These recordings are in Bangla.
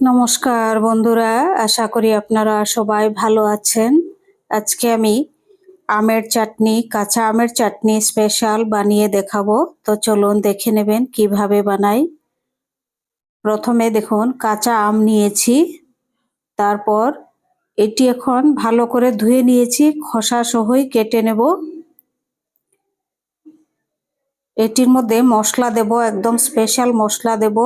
নমস্কার বন্ধুরা, আশা করি আপনারা সবাই ভালো আছেন। আজকে আমি আমের চাটনি, কাঁচা আমের চাটনি স্পেশাল বানিয়ে দেখাবো। তো চলুন দেখে নেবেন কীভাবে বানাই। প্রথমে দেখুন, কাঁচা আম নিয়েছি। তারপর এটি এখন ভালো করে ধুয়ে নিয়েছি, খোসা সহই কেটে নেব। এটির মধ্যে মশলা দেব, একদম স্পেশাল মশলা দেব।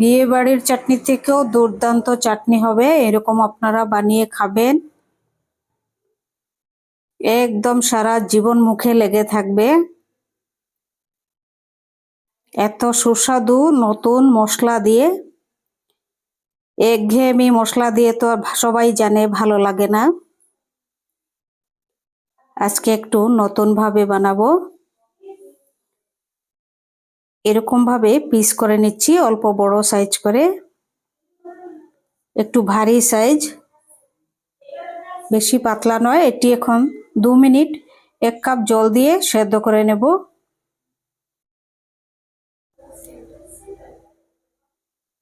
বিয়ে বাড়ির চাটনি থেকেও দুর্দান্ত চাটনি হবে, এরকম আপনারা বানিয়ে খাবেন। একদম সারা জীবন মুখে লেগে থাকবে। এত সুস্বাদু নতুন মশলা দিয়ে, একঘেয়েমি মশলা দিয়ে তো আর সবাই জানে, ভালো লাগে না। আজকে একটু নতুন ভাবে বানাবো। এরকম ভাবে পিস করে নিচ্ছি, অল্প বড় সাইজ করে। একটু ভারী সাইজ বেশি পাতলা নয়, এটি এখন দু মিনিট এক কাপ জল দিয়ে সেদ্ধ করে নেব।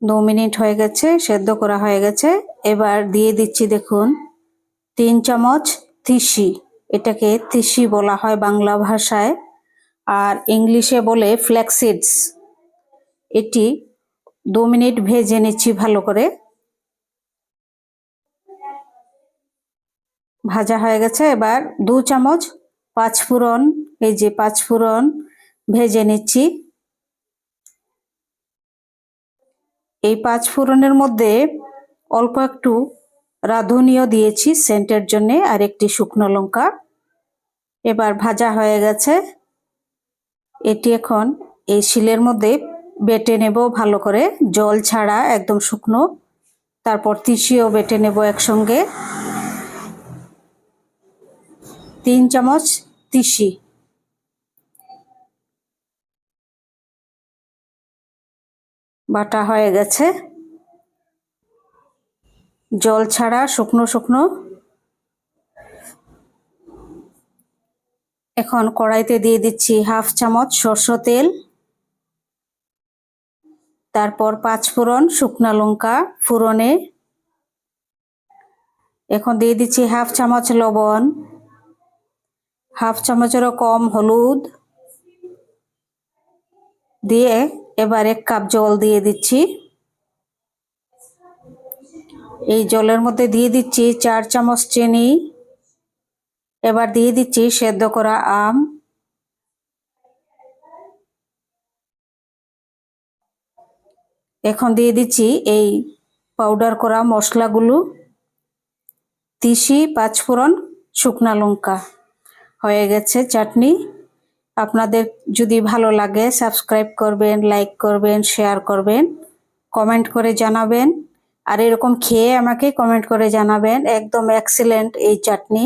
দু মিনিট হয়ে গেছে, সেদ্ধ করা হয়ে গেছে। এবার দিয়ে দিচ্ছি দেখুন, তিন চামচ তিসি। এটাকে তিসি বলা হয় বাংলা ভাষায়। আর ইংলিশে বলে ফ্ল্যাক্সিডস এটি দু মিনিট ভেজে নিচ্ছি ভালো করে। ভাজা হয়ে গেছে, এবার দু চামচ পাঁচফোড়ন, এই যে পাঁচফোড়ন ভেজে নিচ্ছি। এই পাঁচফোড়নের মধ্যে অল্প একটু রাঁধুনিও দিয়েছি সেন্টের জন্যে, আর একটি শুকনো লঙ্কা। এবার ভাজা হয়ে গেছে। এটি এখন এই শিলের মধ্যে বেটে নেব ভালো করে। জল ছাড়া একদম শুকনো। তারপর তিসিও বেটে নেব একসঙ্গে। তিন চামচ তিসি। বাটা হয়ে গেছে। জল ছাড়া শুকনো শুকনো। এখন কড়াইতে দিয়ে দিচ্ছি হাফ চামচ সর্ষ তেল, তারপর পাঁচ ফোড়ন শুকনা লঙ্কা ফোড়নে, এখন দিয়ে দিচ্ছি হাফ চামচ লবণ, হাফ চামচেরও কম হলুদ, দিয়ে এবার এক কাপ জল দিয়ে দিচ্ছি। এই জলের মধ্যে দিয়ে দিচ্ছি চার চামচ চিনি এবার দিয়ে দিচ্ছি সেদ্ধ করা আম। এখন দিয়ে দিচ্ছি এই পাউডার করা মশলাগুলো, তিসি, পাঁচফোড়ন, শুকনা লঙ্কা। হয়ে গেছে চাটনি। আপনাদের যদি ভালো লাগে সাবস্ক্রাইব করবেন লাইক করবেন শেয়ার করবেন কমেন্ট করে জানাবেন। আর এরকম খেয়ে আমাকে কমেন্ট করে জানাবেন। একদম এক্সিলেন্ট এই চাটনি।